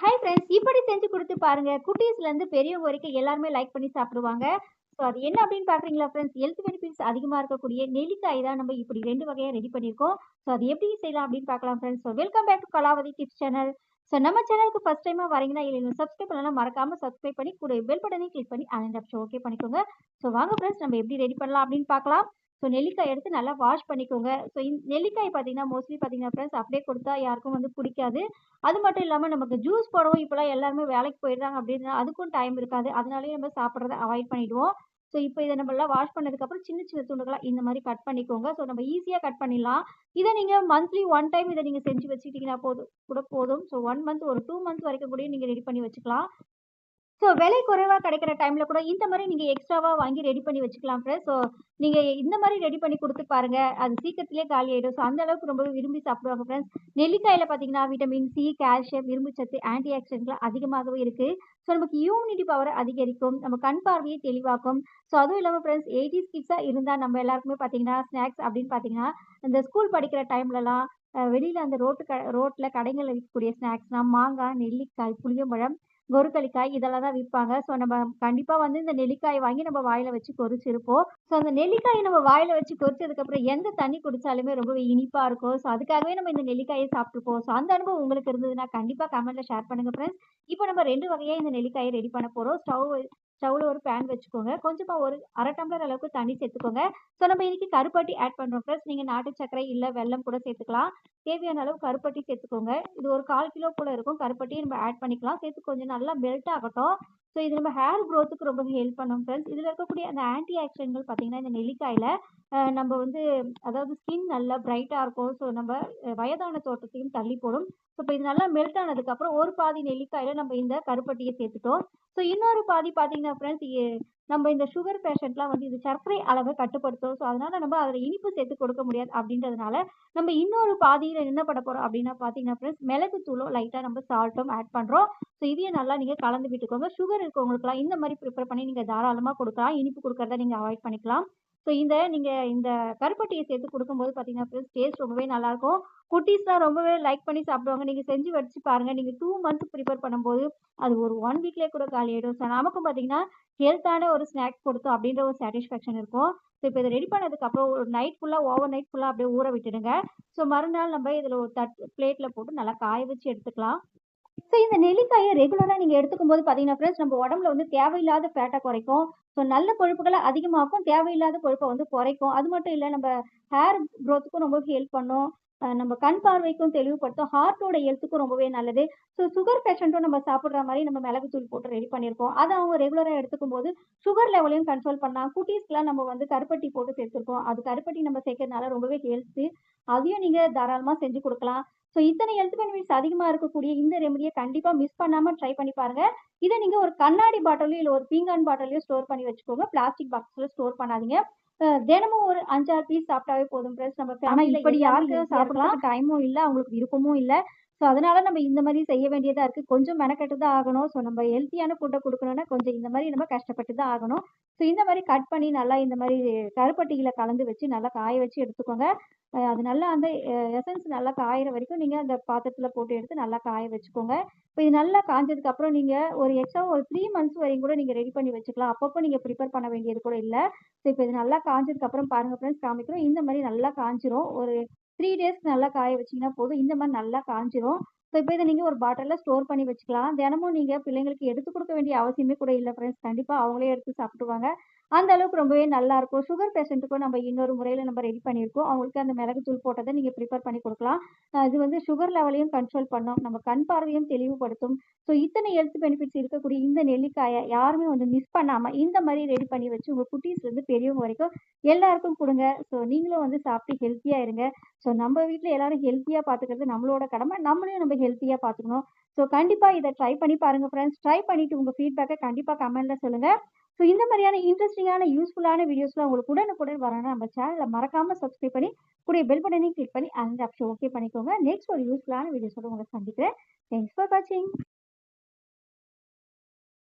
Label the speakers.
Speaker 1: Hi friends இப்படி செஞ்சு கொடுத்து பாருங்க. குட்டீஸ்லேருந்து பெரியவங்க வரைக்கும் எல்லாருமே லைக் பண்ணி சாப்பிடுவாங்க. ஸோ அது என்ன அப்படின்னு பார்க்குறீங்களா ஃப்ரெண்ட்ஸ் ஹெல்த் பெனிஃபிட்ஸ் அதிகமாக இருக்கக்கூடிய நெல்லிக்காய் தான் நம்ம இப்படி ரெண்டு வகையாக ரெடி பண்ணியிருக்கோம். ஸோ அது எப்படி செய்யலாம் அப்படின்னு பார்க்கலாம் friends so welcome back to Kalavathi tips channel so நம்ம சேனலுக்கு ஃபஸ்ட் டைமாக வரீங்கன்னா இல்லை சப்ஸ்கிரைப் பண்ணலாம் மறக்காமல் சப்ஸ்கிரைப் பண்ணி கூட பெல் பட்டனையும் கிளிக் பண்ணி அந்த ஆப்ஷன் ஓகே பண்ணிக்கோங்க. ஸோ வாங்க ஃப்ரெண்ட்ஸ் நம்ம எப்படி ரெடி பண்ணலாம் அப்படின்னு பார்க்கலாம் ஸோ நெல்லிக்காய் எடுத்து நல்லா வாஷ் பண்ணிக்கோங்க. ஸோ இந்த நெல்லிக்காய் பார்த்தீங்கன்னா மோஸ்ட்லி பார்த்தீங்கன்னா ஃப்ரெண்ட்ஸ் அப்படியே கொடுத்தா யாருக்கும் வந்து பிடிக்காது. அது மட்டும் இல்லாமல் நமக்கு ஜூஸ் போடவும் இப்போலாம் எல்லாருமே வேலைக்கு போயிடுறாங்க அப்படின்னா அதுக்கும் டைம் இருக்காது. அதனாலேயே நம்ம சாப்பிட்றத அவாய்ட் பண்ணிவிடுவோம் ஸோ இப்போ இதை நம்மளாம் வாஷ் பண்ணதுக்கப்புறம் சின்ன சின்ன துண்டுகளாக இந்த மாதிரி கட் பண்ணிக்கோங்க. ஸோ நம்ம ஈஸியாக கட் பண்ணிடலாம். இதை நீங்கள் மந்த்லி ஒன் டைம் இதை நீங்கள் செஞ்சு வச்சுக்கிட்டிங்கன்னா போதும் கூட போதும். ஸோ ஒன் மந்த் ஒரு டூ மந்த் வரைக்கும் கூட நீங்கள் ரெடி பண்ணி வச்சுக்கலாம். ஸோ விலை குறைவாக கிடைக்கிற டைமில் கூட இந்த மாதிரி நீங்கள் எக்ஸ்ட்ராவாக வாங்கி ரெடி பண்ணி வச்சுக்கலாம் ஃப்ரெண்ட்ஸ் ஸோ நீங்கள் இந்த மாதிரி ரெடி பண்ணி கொடுத்து பாருங்கள் அது சீக்கிரத்திலே காலி ஆகிடும் ஸோ அந்த அளவுக்கு ரொம்ப விரும்பி சாப்பிடுவாங்க ஃப்ரெண்ட்ஸ் நெல்லிக்காயில் பார்த்தீங்கன்னா விட்டமின் சி கால்சியம் இரும்புச்சத்து ஆன்டி ஆக்சிடென்ட்லாம் அதிகமாகவே இருக்குது ஸோ நமக்கு இம்யூனிட்டி பவரை அதிகரிக்கும். நம்ம கண் பார்வையை தெளிவாக்கும். ஸோ அதுவும் இல்லாமல் ஃப்ரெண்ட்ஸ் எயிட்டிஸ் கிட்ஸாக இருந்தால் நம்ம எல்லாருக்குமே பார்த்தீங்கன்னா ஸ்நாக்ஸ் அப்படின்னு பார்த்தீங்கன்னா இந்த ஸ்கூல் படிக்கிற டைம்லலாம் வெளியில் அந்த ரோட்டு க ரோட்டில் கடைகளில் விற்கக்கூடிய ஸ்நாக்ஸ்னால் மாங்காய் நெல்லிக்காய் புளியம்பழம் கொருக்களிக்காய் இதெல்லாம் தான் விற்பாங்க. ஸோ நம்ம கண்டிப்பாக வந்து இந்த நெல்லிக்காய் வாங்கி நம்ம வாயில் வச்சு கொறிச்சிருப்போம் ஸோ அந்த நெல்லிக்காயை நம்ம வாயில் வச்சு கொறிச்சதுக்கப்புறம் எந்த தண்ணி குடித்தாலுமே ரொம்பவே இனிப்பாக இருக்கும். ஸோ அதுக்காகவே நம்ம இந்த நெல்லிக்காயை சாப்பிட்ருப்போம் ஸோ அந்த அனுபவம் உங்களுக்கு இருந்ததுன்னா கண்டிப்பாக கமெண்ட்டில் ஷேர் பண்ணுங்கள் ஃப்ரெண்ட்ஸ் இப்போ நம்ம ரெண்டு வகையாக இந்த நெல்லிக்காயை ரெடி பண்ண போகிறோம் ஸ்டவ் ஸ்டவ்வில் ஒரு பேன் வச்சுக்கோங்க. கொஞ்சமாக ஒரு அரை டம்ளர் அளவுக்கு தண்ணி சேர்த்துக்கோங்க. ஸோ நம்ம இன்றைக்கி கருப்பட்டி ஆட் பண்ணுறோம் ஃப்ரெண்ட்ஸ் நீங்கள் நாட்டு சர்க்கரை இல்லை வெல்லம் கூட சேர்த்துக்கலாம். தேவையான அளவு கருப்பட்டி சேர்த்துக்கோங்க. இது ஒரு கால் கிலோ போல் இருக்கும். கருப்பட்டி நம்ம ஆட் பண்ணிக்கலாம். சேர்த்து கொஞ்சம் நல்லா மெல்ட் ஆகட்டும். ஸோ இது நம்ம ஹேர் க்ரோத்துக்கு ரொம்ப ஹெல்ப் பண்ணும் ஃப்ரெண்ட்ஸ் இதில் இருக்கக்கூடிய அந்த ஆன்டி ஆக்சிடென்ட்கள் பார்த்தீங்கன்னா இந்த நெல்லிக்காயில் நம்ம வந்து அதாவது ஸ்கின் நல்லா பிரைட்டாக இருக்கும். ஸோ நம்ம வயதான தோட்டத்தையும் தள்ளி போடும். ஸோ இப்போ இது நல்லா மெல்ட் ஆனதுக்கப்புறம் ஒரு பாதி நெல்லிக்காயில் நம்ம இந்த கருப்பட்டியை சேர்த்துட்டோம். ஸோ இன்னொரு பாதி பார்த்தீங்கன்னா ஃப்ரெண்ட்ஸ் நம்ம இந்த சுகர் பேஷண்ட்லாம் வந்து இது சர்க்கரை அளவை கட்டுப்படுத்தும். ஸோ அதனால் நம்ம அதில் இனிப்பு சேர்த்து கொடுக்க முடியாது அப்படின்றதுனால நம்ம இன்னொரு பாதியில் என்ன பண்ண போகிறோம் அப்படின்னா பார்த்தீங்கன்னா ஃப்ரெண்ட்ஸ் மிளகு தூளும் லைட்டாக நம்ம சால்ட்டும் ஆட் பண்ணுறோம் ஸோ இதையும் நல்லா நீங்கள் கலந்து விட்டுக்கோங்க. சுகர் இருக்கவங்களுக்குலாம் இந்த மாதிரி ப்ரிப்பேர் பண்ணி நீங்கள் தாராளமாக கொடுக்கலாம். இனிப்பு கொடுக்குறத நீங்கள் அவாய்ட் பண்ணிக்கலாம். ஸோ இந்த நீங்கள் இந்த கருப்பட்டியை சேர்த்து கொடுக்கும்போது பார்த்தீங்கன்னா ஃப்ரெண்ட்ஸ் டேஸ்ட் ரொம்பவே நல்லாயிருக்கும். குட்டீஸ்லாம் ரொம்பவே லைக் பண்ணி சாப்பிடுவாங்க. நீங்கள் செஞ்சு வச்சு பாருங்கள் நீங்கள் டூ மந்த்ஸ் ப்ரிப்பேர் பண்ணும்போது அது ஒரு ஒன் வீக்லேயே கூட காலி ஆகிடும் ஸோ நமக்கும் பார்த்தீங்கன்னா ஹெல்த்தான ஒரு ஸ்நாக்ஸ் கொடுத்தோம் அப்படின்ற ஒரு சாட்டிஸ்ஃபேக்ஷன் இருக்கும். ஸோ இப்போ இதை ரெடி பண்ணதுக்கப்புறம் ஒரு நைட் ஃபுல்லாக ஓவர் நைட் ஃபுல்லாக அப்படியே ஊற விட்டுடுங்க. ஸோ மறுநாள் நம்ம இதில் ஒரு தட் பிளேட்டில் போட்டு நல்லா காய வச்சு எடுத்துக்கலாம். ஸோ இந்த நெல்லிக்காயை ரெகுலராக நீங்கள் எடுத்துக்கும் போது பார்த்தீங்கன்னா ஃப்ரெண்ட்ஸ் நம்ம உடம்புல வந்து தேவையில்லாத ஃபேட்டை குறைக்கும். ஸோ நல்ல கொழுப்புகளை அதிகமாக்கும் தேவையில்லாத கொழுப்பை வந்து குறைக்கும். அது மட்டும் இல்லை நம்ம ஹேர் க்ரோத்துக்கும் ரொம்ப ஹெல்ப் பண்ணும். நம்ம கண் பார்வைக்கும் தெளிவுபடுத்தும் ஹார்ட்டோட ஹெல்த்துக்கும் ரொம்பவே நல்லது. ஸோ சுகர் பேஷண்ட்டும் நம்ம சாப்பிட்ற மாதிரி நம்ம மிளகு தூள் போட்டு ரெடி பண்ணியிருக்கோம் அதை அவங்க ரெகுலராக எடுத்துக்கும் போது சுகர் லெவலையும் கண்ட்ரோல் பண்ணலாம் குட்டீஸ்க்கெலாம் நம்ம வந்து கருப்பட்டி போட்டு சேர்த்துருக்கோம். அது கருப்பட்டி நம்ம சேர்க்கறதுனால ரொம்பவே ஹெல்த்து அதையும் நீங்கள் தாராளமாக செஞ்சு கொடுக்கலாம். ஸோ இத்தனை ஹெல்த் பெனிஃபிட்ஸ் அதிகமாக இருக்கக்கூடிய இந்த ரெமடியை கண்டிப்பாக மிஸ் பண்ணாமல் ட்ரை பண்ணி பாருங்கள் இதை நீங்கள் ஒரு கண்ணாடி பாட்டிலையும் இல்லை ஒரு பீங்கான் பாட்டிலையும் ஸ்டோர் பண்ணி வச்சுக்கோங்க. பிளாஸ்டிக் பாக்ஸில் ஸ்டோர் பண்ணாதீங்க. தினமும் ஒரு அஞ்சாறு பீஸ் சாப்பிட்டாவே போதும் ஃப்ரெண்ட்ஸ் நம்ம ஆனால் இப்படி யாருக்கு சாப்பிடலாம் டைமும் இல்லை அவங்களுக்கு விருப்பமும் இல்லை. ஸோ அதனால நம்ம இந்த மாதிரி செய்ய வேண்டியதாக இருக்குது கொஞ்சம் மெனக்கட்டு தான் ஆகணும். ஸோ நம்ம ஹெல்த்தியான ஃபுட்டை கொடுக்கணுன்னா கொஞ்சம் இந்த மாதிரி நம்ம கஷ்டப்பட்டு தான் ஆகணும். ஸோ இந்த மாதிரி கட் பண்ணி நல்லா இந்த மாதிரி கருப்பட்டியில் கலந்து வச்சு நல்லா காய வச்சு எடுத்துக்கோங்க. அது நல்லா அந்த எசன்ஸ் நல்லா காயிற வரைக்கும் நீங்கள் அந்த பாத்திரத்தில் போட்டு எடுத்து நல்லா காய வச்சுக்கோங்க. இப்போ இது நல்லா காஞ்சதுக்கப்புறம் நீங்கள் ஒரு எக்ஸ்ட்ரா ஒரு த்ரீ மந்த்ஸ் வரையும் கூட நீங்கள் ரெடி பண்ணி வச்சுக்கலாம். அப்பப்போ நீங்கள் ப்ரிப்பேர் பண்ண வேண்டியது கூட இல்லை. ஸோ இப்போ இது நல்லா காஞ்சதுக்கப்புறம் பாருங்கள் ஃப்ரெண்ட்ஸ் காமிக்கிறோம். இந்த மாதிரி நல்லா காஞ்சிரும். ஒரு த்ரீ டேஸ்க்கு நல்லா காய வச்சிங்கன்னா போதும். இந்த மாதிரி நல்லா காஞ்சிரும். ஸோ இப்போ இதை நீங்கள் ஒரு பாட்டிலில் ஸ்டோர் பண்ணி வச்சுக்கலாம். தினமும் நீங்கள் பிள்ளைங்களுக்கு எடுத்து கொடுக்க வேண்டிய அவசியமே கூட இல்லை ஃப்ரெண்ட்ஸ் கண்டிப்பாக அவங்களே எடுத்து சாப்பிடுவாங்க அந்த அளவுக்கு ரொம்பவே நல்லா இருக்கும். சுகர் பேஷண்ட்டுக்கும் நம்ம இன்னொரு முறையில் நம்ம ரெடி பண்ணியிருக்கோம். அவங்களுக்கு அந்த மிளகு தூள் போட்டதை நீங்கள் ப்ரிப்பேர் பண்ணி கொடுக்கலாம். இது வந்து சுகர் லெவலையும் கண்ட்ரோல் பண்ணும். நம்ம கண் பார்வையும் தெளிவுபடுத்தும். ஸோ இத்தனை ஹெல்த் பெனிஃபிட்ஸ் இருக்கக்கூடிய இந்த நெல்லிக்காயை யாருமே வந்து மிஸ் பண்ணாமல் இந்த மாதிரி ரெடி பண்ணி வச்சு உங்கள் குட்டீஸ்லேருந்து பெரியவங்க வரைக்கும் எல்லாருக்கும் கொடுங்க. ஸோ நீங்களும் வந்து சாப்பிட்டு ஹெல்த்தியாக இருங்க. ஸோ நம்ம வீட்டில் எல்லாரும் ஹெல்த்தியாக பார்த்துக்கிறது நம்மளோட கடமை. நம்மளையும் நம்ம ஹெல்த்தியாக பார்த்துக்கணும். ஸோ கண்டிப்பாக இதை ட்ரை பண்ணி பாருங்கள் ஃப்ரெண்ட்ஸ் ட்ரை பண்ணிவிட்டு உங்கள் ஃபீட்பேக்கை கண்டிப்பாக கமெண்ட்டில் சொல்லுங்கள் ஸோ இந்த மாதிரியான இன்ட்ரெஸ்டிங்கான யூஸ்ஃபுல்லான வீடியோஸ்லாம் உங்களுக்கு உடனுக்குடன் வரணும் நம்ம சேனலை மறக்காமல் சப்ஸ்கிரைப் பண்ணி கூடிய பெல் பட்டனையும் கிளிக் பண்ணி அந்த ஆப்ஷன் ஓகே பண்ணிக்கோங்க. நெக்ஸ்ட் ஒரு யூஸ்ஃபுல்லான வீடியோஸோட உங்களை சந்திக்கிறேன். தேங்க்ஸ் ஃபார் வாட்சிங்